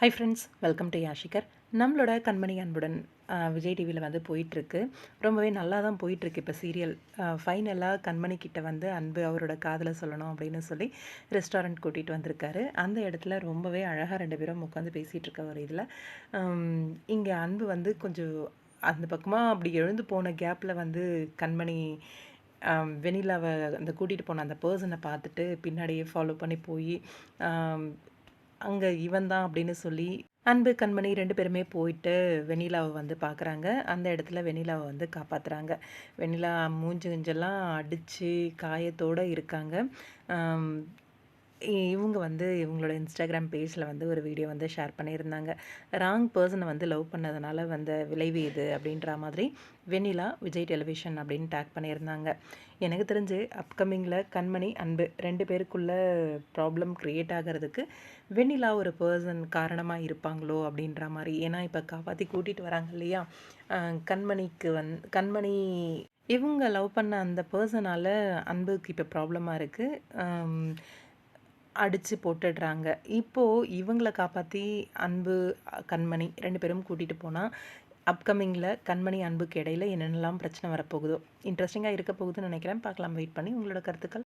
High friends welcome to யாஷிகர் நம்மளோட கண்மணி அன்புடன் விஜய் டிவியில் வந்து போயிட்டுருக்கு. ரொம்பவே நல்லா தான் போயிட்டுருக்கு. இப்போ சீரியல் ஃபைனலாக கண்மணி கிட்ட வந்து அன்பு அவரோட காதலை சொல்லணும் அப்படின்னு சொல்லி ரெஸ்டாரண்ட் கூட்டிகிட்டு வந்திருக்காரு. அந்த இடத்துல ரொம்பவே அழகாக ரெண்டு பேரும் உட்காந்து பேசிகிட்டு இருக்க ஒரு இதில் இங்கே அன்பு வந்து கொஞ்சம் அந்த பக்கமாக அப்படி எழுந்து போன கேப்பில் வந்து கண்மணி வெனிலாவை வெண்ணிலாவை அந்த கூட்டிகிட்டு போன அந்த பர்சனை பார்த்துட்டு பின்னாடியே ஃபாலோ பண்ணி போய் அங்கே இவன் தான் அப்படின்னு சொல்லி அன்பு கண்மணி ரெண்டு பேருமே போயிட்டு வெண்ணிலாவை வந்து பார்க்குறாங்க அந்த இடத்துல வெண்ணிலாவை வந்து காப்பாற்றுறாங்க வெண்ணிலா மூஞ்சி கிஞ்செல்லாம் அடித்து காயத்தோடு இருக்காங்க. இவங்க வந்து இவங்களோட இன்ஸ்டாகிராம் பேஜில் வந்து ஒரு வீடியோ வந்து ஷேர் பண்ணியிருந்தாங்க. ராங் பர்சனை வந்து லவ் பண்ணதுனால வந்த விளைவு இது அப்படின்ற மாதிரி வெண்ணிலா விஜய் டெலிவிஷன் அப்படின்னு டேக் பண்ணியிருந்தாங்க. எனக்கு தெரிஞ்சு அப்கமிங்கில் கண்மணி அன்பு ரெண்டு பேருக்குள்ள ப்ராப்ளம் க்ரியேட் ஆகிறதுக்கு வெண்ணிலா ஒரு பர்சன் காரணமாக இருப்பாங்களோ அப்படின்ற மாதிரி. ஏன்னா இப்போ காப்பாற்றி கூட்டிகிட்டு வராங்க இல்லையா? கண்மணிக்கு வந் கண்மணி இவங்க லவ் பண்ண அந்த பர்சனால் அன்புக்கு இப்போ ப்ராப்ளமாக இருக்குது அடித்து போட்டுடுறாங்க. இப்போது இவங்களை காப்பாற்றி அன்பு கண்மணி ரெண்டு பேரும் கூட்டிகிட்டு போனால் அப்கமிங்கில் கண்மணி அன்புக்கு இடையில என்னென்னலாம் பிரச்சனை வரப்போகுதோ இன்ட்ரெஸ்டிங்காக இருக்க போகுதுன்னு நினைக்கிறேன். பார்க்கலாம் வெயிட் பண்ணி உங்களோட கருத்துக்கள்.